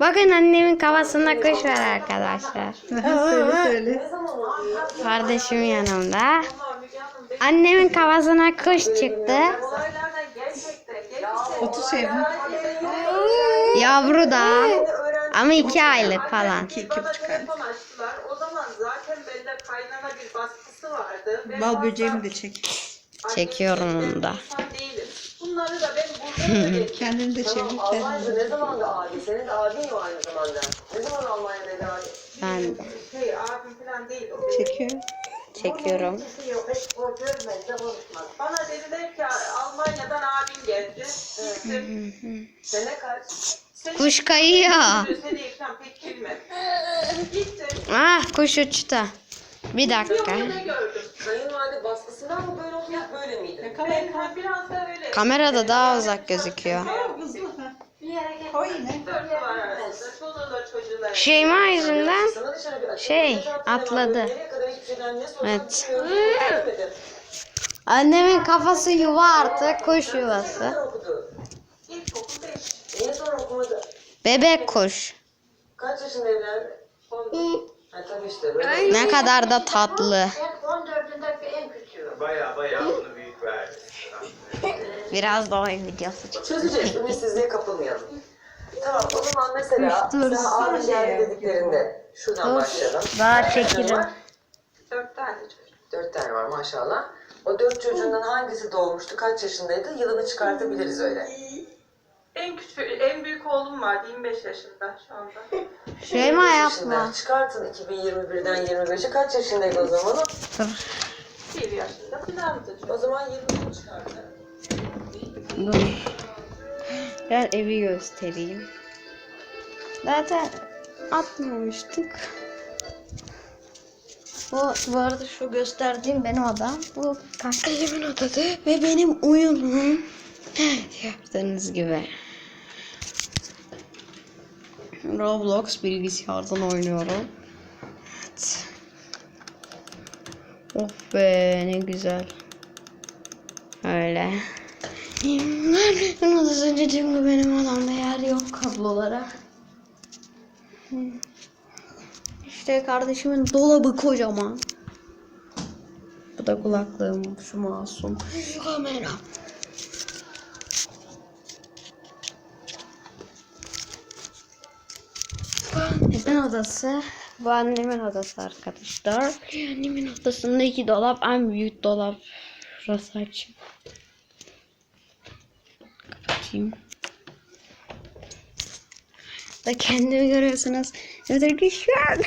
Bakın annemin kafasında kuş var arkadaşlar. söyle söyle. Kardeşim yanımda. Annemin kafasına kuş çıktı. Otur Şebnem. Yavru da. Ama iki aylık falan. İki, iki buçuk ay. Telefon açtılar. O zaman zaten bende kaynana bir baskısı vardı. Ve Bal böceğimi de çek. Çekiyorum onu da. Bunları da. Kendini de çevir. Almanya'da Kendini. ne zaman da abi? Senin de abin ya aynı zamanda. Ne zaman Almanya'daydı abi? Ben de Şey abim falan değil o. Çekiyor. çekiyorum. Konuşmaz. Bana dediler ki Almanya'dan abin geldi. Gittim. Sene kaç? Kuş kayıyor. Ah kuş uçtu. Bir dakika. Ya böyle miydi? Ben ha, biraz da öyle. Kamerada daha uzak gözüküyor. Koy yine. Şeyma yüzünden Şey, atladı. Evet. bilmiyorum. Bilemedim. annemin kafası yuva artık kuş yuvası. Bebek kuş. Kaç yaşında evlendi? Ne kadar da tatlı baya baya bunu büyük verdi. Biraz daha oyun videosu çıktı. Çözeceğiz. Ümitsizliğe kapılmayalım. Tamam o zaman mesela Dur, dur, daha ağır geldi dediklerinde şuradan Dur, başlayalım. daha Kaç çekirim. Dört tane çocuk. Dört tane var maşallah. O dört çocuğundan hangisi doğmuştu, kaç yaşındaydı? Yılını çıkartabiliriz öyle. En küçük, en büyük oğlum vardı 25 yaşında şu anda. Şeyma yapma. yaşında? Çıkartın 2021'den 25'e kaç yaşındaydı o zaman? Dur. O zaman 20 çıkardı. Dur. Ben evi göstereyim. Zaten atmamıştık. Bu, bu arada şu gösterdiğim benim odam. Bu kankacımın odası ve benim oyunum. Gördüğünüz gibi. Roblox bilgisayardan oynuyorum. Of be ne güzel. Öyle. Ben odası dediğim gibi benim odamda yer yok kablolara. İşte kardeşimin dolabı kocaman. Bu da kulaklığım, şu masum. Kamera. Annemin odası. Bu annemin odası arkadaşlar. Annemin odasında iki dolap, en büyük dolap. Şurası açayım. Kapatayım. Da kendimi görüyorsunuz. Evet arkadaşlar.